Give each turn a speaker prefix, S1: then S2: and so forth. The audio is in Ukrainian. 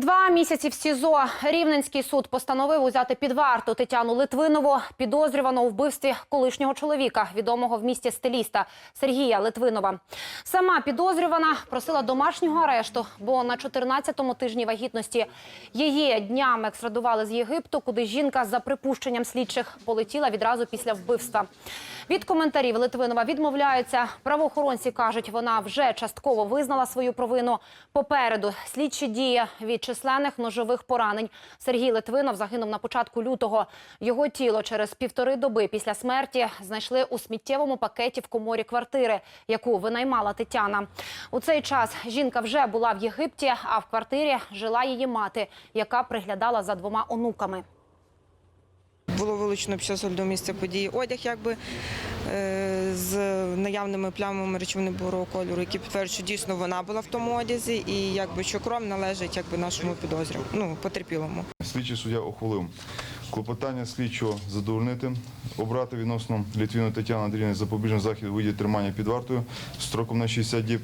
S1: Два місяці в СІЗО Рівненський суд постановив узяти під варту Тетяну Литвинову, підозрювану у вбивстві колишнього чоловіка, відомого в місті стиліста Сергія Литвинова. Сама підозрювана просила домашнього арешту, бо на 14-му тижні вагітності її днями екстрадували з Єгипту, куди жінка за припущенням слідчих полетіла відразу після вбивства. Від коментарів Литвинова відмовляються. Правоохоронці кажуть, вона вже частково визнала свою провину. Попереду слідчі дії від численних ножових поранень. Сергій Литвинов загинув на початку лютого. Його тіло через півтори доби після смерті знайшли у сміттєвому пакеті в коморі квартири, яку винаймала Тетяна. У цей час жінка вже була в Єгипті, а в квартирі жила її мати, яка приглядала за двома онуками.
S2: Було вилучено час до місця події одяг, якби е, з наявними плямами речовини бурого кольору, які підтверджують, що дійсно вона була в тому одязі, і якби що кров належить якби нашому підозрю, ну потерпілому.
S3: Слідчий суддя ухвалив клопотання слідчого задовольнити, обрати відносно Літвіну Тетяни Андріївни запобіжний захід у виді тримання під вартою строком на 60 діб